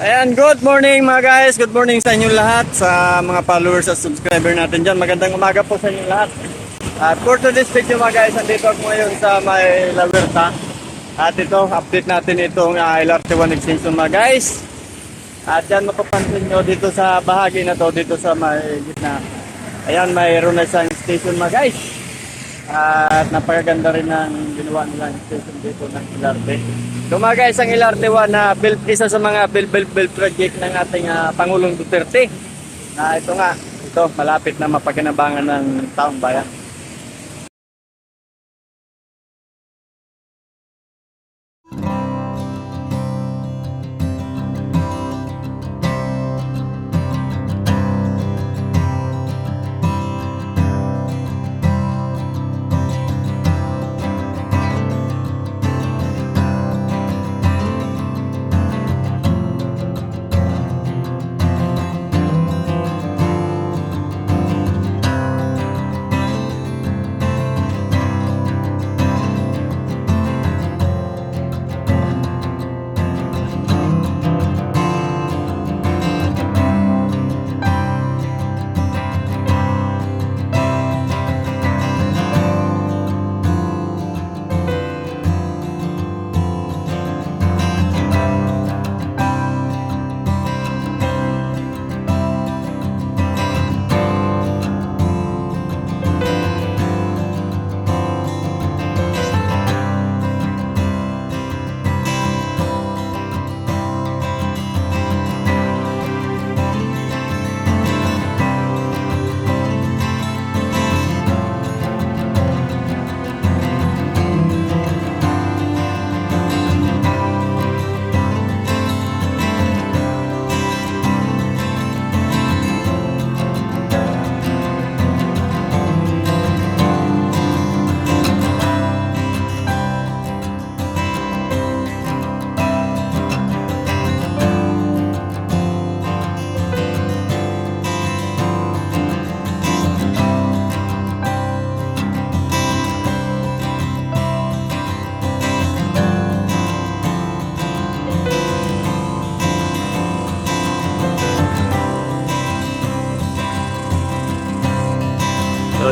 Ayan, good morning mga guys. Good morning sa inyong lahat, sa mga followers at subscriber natin dyan. Magandang umaga po sa inyong lahat. At for today's video mga guys, nandito ako ngayon sa may La Huerta. At ito, update natin itong uh, LRT1 extension mga guys. At yan mapapansin nyo dito sa bahagi na to, dito sa may gitna. Ayan, mayroon na isang station mga guys. At napakaganda rin ng ginawa nila station dito ng LRT. Mga guys, ang LRT1 na build, isa sa mga build, build, build project ng ating ah, Pangulong Duterte. Na ito nga, ito malapit na mapakinabangan ng taong bayan.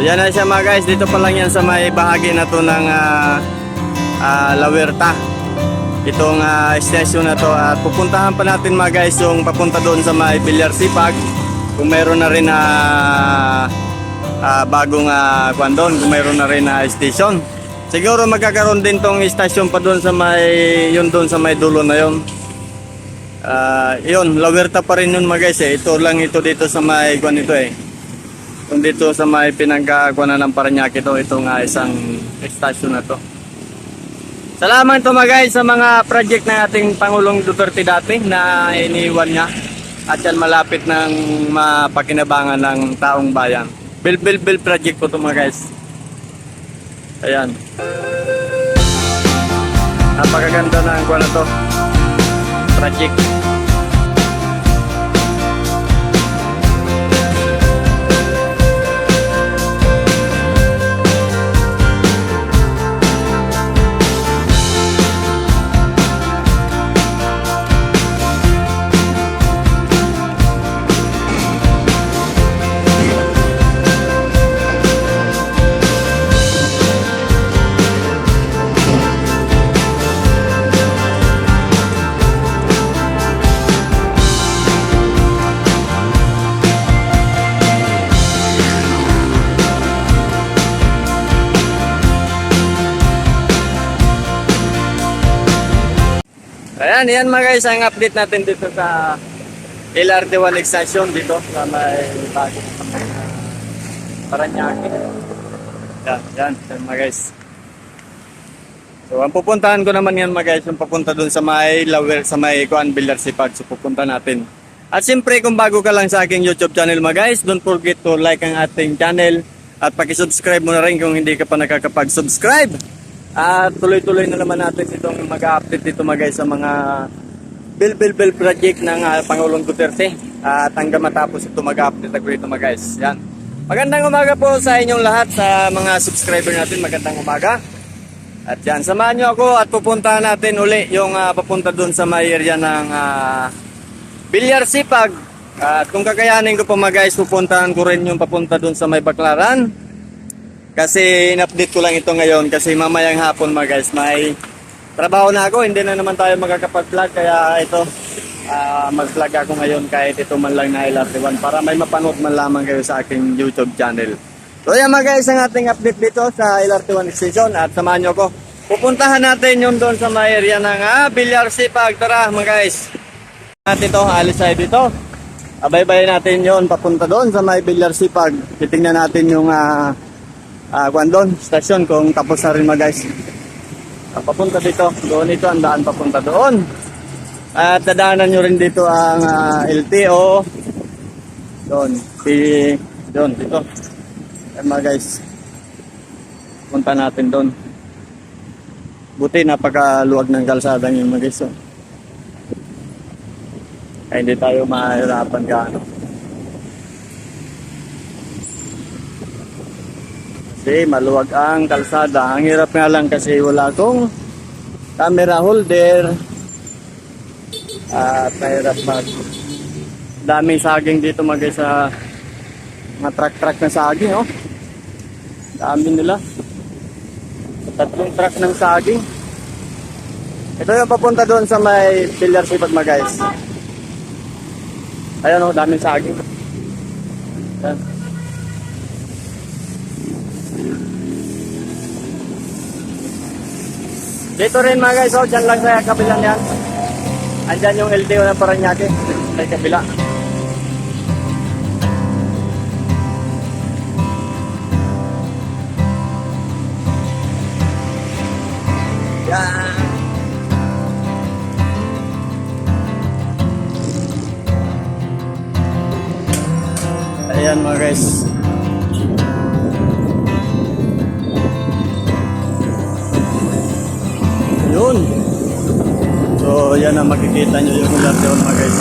Yan na siya mga guys, dito pa lang yan sa may bahagi na to ng ah, ah, La. Itong ah, station na to at pupuntahan pa natin mga guys yung papunta doon sa may Bilyar Sipag. Kung meron na rin na ah, bagong uh, kwan kung meron na rin na station. Siguro magkakaroon din tong station pa doon sa may yun doon sa may dulo na yun. Ah, yun, La pa rin yun mga guys eh. Ito lang ito dito sa may kwan ito eh. Kung dito sa may pinagkakuha ng Paranaque ito, ito nga isang station na to. Salamat to mga guys sa mga project ng ating Pangulong Duterte dati na iniwan niya. At yan malapit ng mapakinabangan ng taong bayan. Build, build, build project po to mga guys. Ayan. Napakaganda na ang kuha na to. Project. Ayan, yan mga guys, ang update natin dito sa LRT1 extension dito sa may bago Paranaque. Yan, yan, yan mga guys. So, ang pupuntahan ko naman yan mga guys, yung papunta dun sa may Lawer, sa may Kuan Villar Sipag. So, pupunta natin. At siyempre, kung bago ka lang sa aking YouTube channel mga guys, don't forget to like ang ating channel at pakisubscribe mo na rin kung hindi ka pa nakakapag-subscribe. At tuloy-tuloy na naman natin itong mag-update dito mga guys sa mga bill bill bill project ng ah, Pangulong Duterte. At hanggang matapos ito mag-update ako dito mga guys. Yan. Magandang umaga po sa inyong lahat sa mga subscriber natin. Magandang umaga. At yan, samahan nyo ako at pupuntahan natin uli yung ah, papunta dun sa may area ng uh, Bilyar Sipag. At kung kakayanin ko pa mga guys, pupuntahan ko rin yung papunta dun sa may Baklaran. Kasi in-update ko lang ito ngayon kasi mamayang hapon mga guys, may trabaho na ako, hindi na naman tayo magkakapag-vlog kaya ito, ah, mag-vlog ako ngayon kahit ito man lang na LRT1 para may mapanood man lamang kayo sa aking YouTube channel. So yan mga guys, ang ating update dito sa LRT1 Extension at samahan nyo ko. Pupuntahan natin yung doon sa may area ng ah, Bilyar Sipag. Tara mga guys. Natin to, alis tayo dito. Abay-bay natin yon papunta doon sa may Bilyar Sipag. Titingnan natin yung ah uh, doon, stasyon kung tapos na rin mga guys. Ah, papunta dito, doon ito ang daan papunta doon. At dadaanan nyo rin dito ang ah, LTO. Doon, si doon dito. Yan mga guys. Punta natin doon. Buti napakaluwag ng kalsada ngayon mga guys. oh. Kaya hindi tayo mahirapan gaano. Kasi maluwag ang kalsada. Ang hirap nga lang kasi wala akong camera holder. At mahirap mag daming saging dito mag sa mga truck-truck na saging oh. Dami nila. Tatlong truck ng saging. Ito yung papunta doon sa may Pilar Sipag mga guys. Ayan oh, daming saging. Ayan. Dito rin mga guys, oh, dyan lang sa kabilang yan. Andyan yung LTO ng Paranaque, sa kabila. Yan. Makikita nyo yung LRT1 mga guys.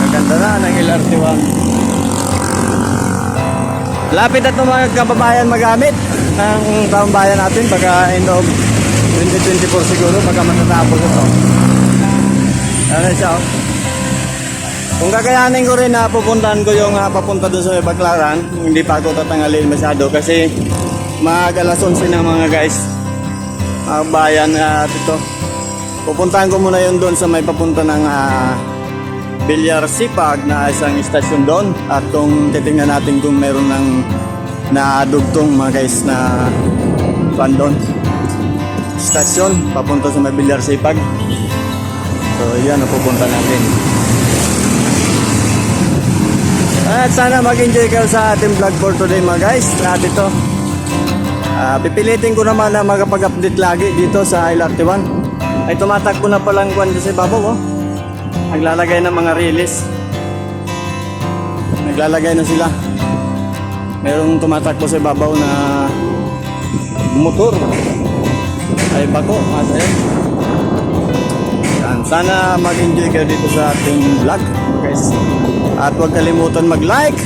Maganda na ng LRT1. Lapit at mga kababayan magamit ng taong bayan natin pagka end of 2024 siguro pagka matatapos ito. Ano siya. Kung kakayanin ko rin na pupuntahan ko yung uh, papunta doon sa Baclaran, hindi pa ako tatangalin masyado kasi mga alas 11 na mga guys mga bayan at ito pupuntahan ko muna yun doon sa may papunta ng uh, Bilyar Sipag na isang istasyon doon. At kung titingnan natin kung meron ng nadugtong mga guys na pan doon. Stasyon papunta sa may Bilyar Sipag. So yan ang pupunta natin. At sana mag-enjoy kayo sa ating vlog for today mga guys. At ito Ah, pipilitin ko naman na makapag-update lagi dito sa LRT1. Ay tumatakbo na palang kwan sa ibabaw, oh. Naglalagay ng mga release. Naglalagay na sila. Merong tumatakbo sa ibabaw na motor. Ay bako, at ayun. Sana mag-enjoy kayo dito sa ating vlog, guys. At huwag kalimutan mag-like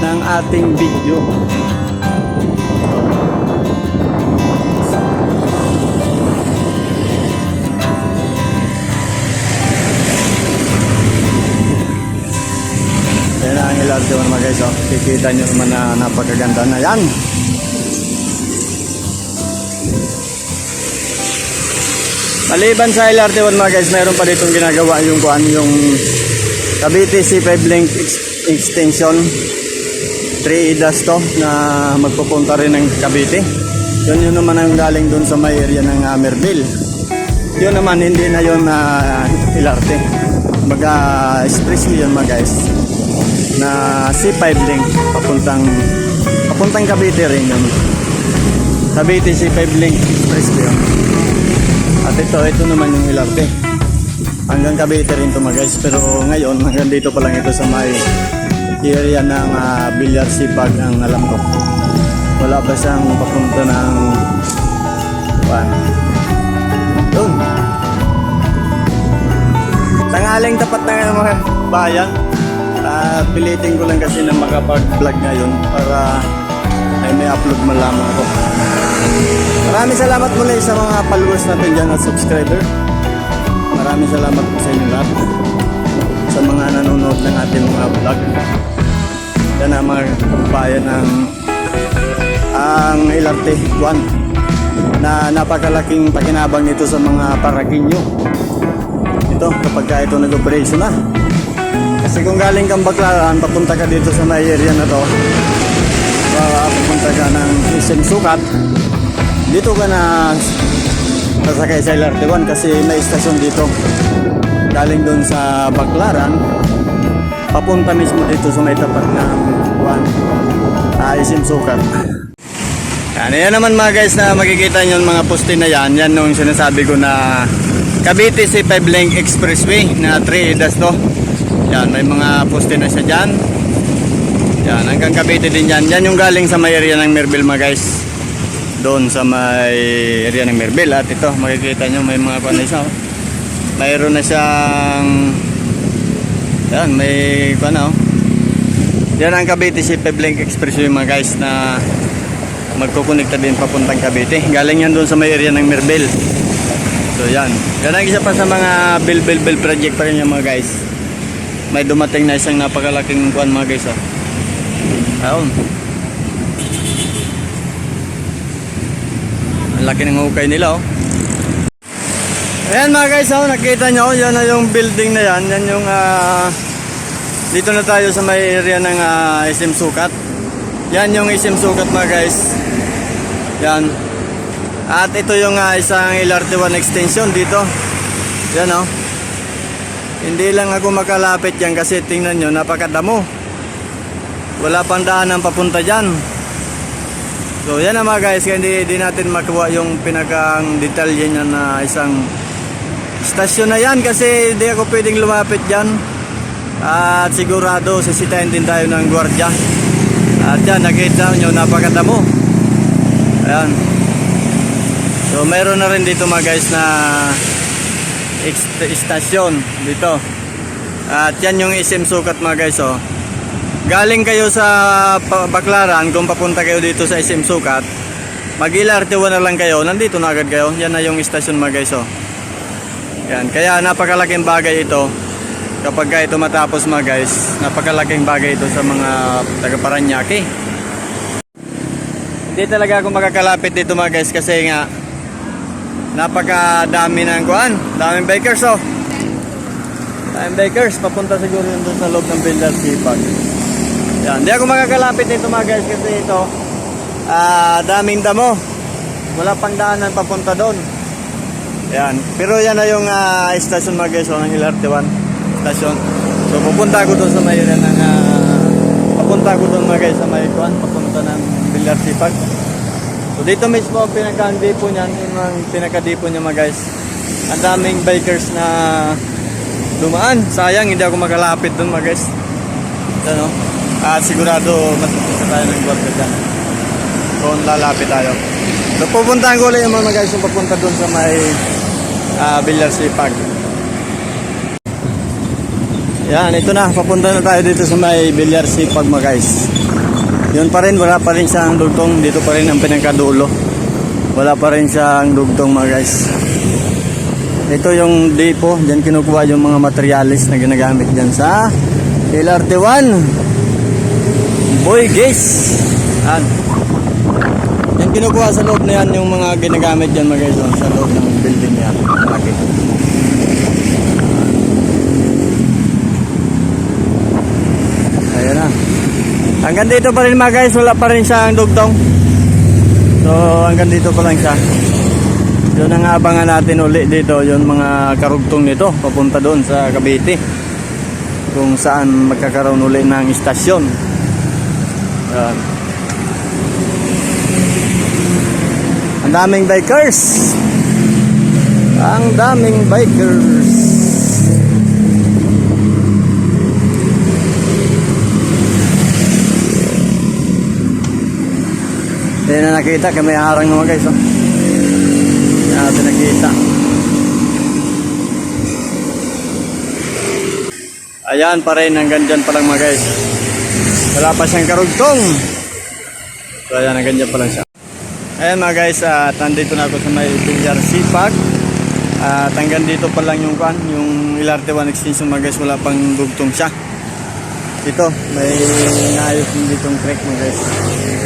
ng ating video. LRT naman guys. Oh. Kikita nyo naman na napakaganda na yan. Maliban sa LRT1 mga guys, mayroon pa ditong ginagawa yung kuan yung Cavite C5 Link ex- Extension 3 IDAS to na magpupunta rin ng Cavite. Yun yun naman ang galing dun sa may area ng uh, Merville. Yun naman hindi na yun na uh, LRT. Baga expressway yun mga guys na C5 link papuntang papuntang Cavite rin yun. Cavite C5 link expressway yun. At ito, ito naman yung LRT. Hanggang Cavite rin to mga guys. Pero ngayon, hanggang dito pa lang ito sa may area ng uh, Bilyar Sipag ang alam ko. Wala pa siyang papunta ng Juan. Doon. Tanghaling tapat na mga bayan. At pilitin ko lang kasi na makapag-vlog ngayon para ay may upload man lamang ko. Maraming salamat muli sa mga followers natin dyan at subscriber. Maraming salamat po sa inyo lahat. Sa mga nanonood ng ating mga vlog. Yan ang mga kababayan ng ang LRT 1 na napakalaking pakinabang nito sa mga Parakinyo. Ito, kapag ka ito nag-operation na. Kasi kung galing kang Baclaran, papunta ka dito sa may area na to, uh, papunta ka ng SM Sukat, dito ka na sasakay sa LRT 1 kasi may istasyon dito. Galing doon sa Baclaran, papunta mismo dito sa may tapat ng 1, uh, SM Sukat. Yan, yan naman mga guys na makikita nyo mga poste na yan. Yan nung sinasabi ko na Cavite C5 Link Expressway na 3 EDAS to. Yan, may mga poste na siya dyan. Yan, hanggang Cavite din yan. Yan yung galing sa may area ng Merville mga guys. Doon sa may area ng Merville. At ito, makikita nyo may mga kwan siya. oh. Mayroon na siyang... Yan, may kwan oh. Yan ang Cavite C5 Link Expressway mga guys na magkukonekta din papuntang Cavite. Galing yan doon sa may area ng Mirbel. So yan. Yan ang isa pa sa mga bill bill bill project pa rin yung mga guys. May dumating na isang napakalaking kuan mga guys. Oh. Ayun. Ang laki ng hukay nila oh. Ayan mga guys, oh, nakita nyo, yan na yung building na yan. Yan yung ah, dito na tayo sa may area ng ah, SM Sukat. Yan yung SM Sukat mga guys. Yan. At ito yung ah, isang LRT1 extension dito. Yan oh. Hindi lang ako makalapit yan kasi tingnan nyo, napakadamo. Wala pang daanan papunta dyan. So yan na mga guys, hindi, hindi natin makuha yung pinakang detalye niya na isang stasyon na yan kasi hindi ako pwedeng lumapit dyan. At sigurado sisitahin din tayo ng gwardya. At yan, nakita nyo, napakadamo. Ayan. So, meron na rin dito mga guys na istasyon dito. At yan yung SM Sukat mga guys, oh. Galing kayo sa Baclaran, kung papunta kayo dito sa SM Sukat, mag LRT1 na lang kayo, nandito na agad kayo. Yan na yung istasyon mga guys, oh. Yan, kaya napakalaking bagay ito kapag ka ito matapos mga guys, napakalaking bagay ito sa mga taga Paranaque. Hindi talaga ako makakalapit dito mga guys kasi nga napakadami ng kuan, daming bikers oh. Daming bikers, papunta siguro yun doon sa loob ng Builder Sipag. Yan, hindi ako makakalapit dito mga guys kasi ito ah daming damo. Wala pang daanan papunta doon. Yan. Pero yan na yung ah, station mga guys oh, ng LRT1 station. So pupunta ako doon sa may area ng ah, papunta ako doon mga guys sa may kuan, papunta ng Villar Sipag. Dito mismo ang pinaka-depo niyan, yung ang pinaka-depo niya mga guys. Ang daming bikers na dumaan. Sayang hindi ako makalapit doon mga guys. Ano? At sigurado matutunan tayo ng gwardiya dyan. Kung lalapit tayo. So pupuntahan ko ulit yung mga guys yung papunta doon sa may uh, Villar Sipag. Yan, ito na. Papunta na tayo dito sa may Villar Sipag mga guys. Yun pa rin, wala pa rin siyang dugtong. Dito pa rin ang pinagkadulo. Wala pa rin siyang dugtong mga guys. Ito yung depo. Diyan kinukuha yung mga materialis na ginagamit dyan sa LRT1. Boy guys. Yan. Yan kinukuha sa loob na yan yung mga ginagamit dyan mga guys. oh, Sa loob ng building yan. Malaki. Ayan na. Hanggang dito pa rin mga guys, wala pa rin siyang dugtong. So hanggang dito pa lang siya. Yun ang abangan natin uli dito, yung mga karugtong nito, papunta doon sa Cavite. Kung saan magkakaroon uli ng istasyon. Yan. Ang daming bikers. Ang daming bikers. Hindi na nakita, kami harang mga guys. Oh. Hindi na natin nakita. Ayan pa rin, hanggang dyan pa lang mga guys. Wala pa siyang karugtong. So ayan, hanggang dyan pa lang siya. Ayan mga guys, at nandito na ako sa may Bilyar Sipag. At hanggang dito pa lang yung kan, yung LRT 1 extension mga guys, wala pang dugtong siya. Dito, may naayos din ditong track mga guys.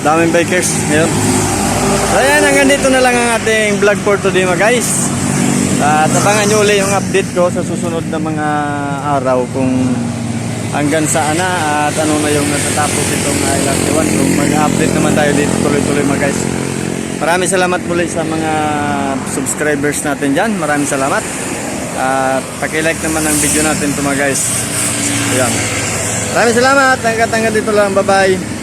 Daming bikers ngayon. So ayan, hanggang dito na lang ang ating vlog for today mga guys. At abangan nyo ulit yung update ko sa susunod na mga araw kung hanggang saan na at ano na yung natatapos itong uh, LRT 1. So mag-update naman tayo dito tuloy-tuloy mga guys. Maraming salamat muli sa mga subscribers natin dyan. Maraming salamat. At pakilike naman ang video natin ito mga guys. Ayan. Maraming salamat. Hanggang hanggang dito lang. Bye-bye.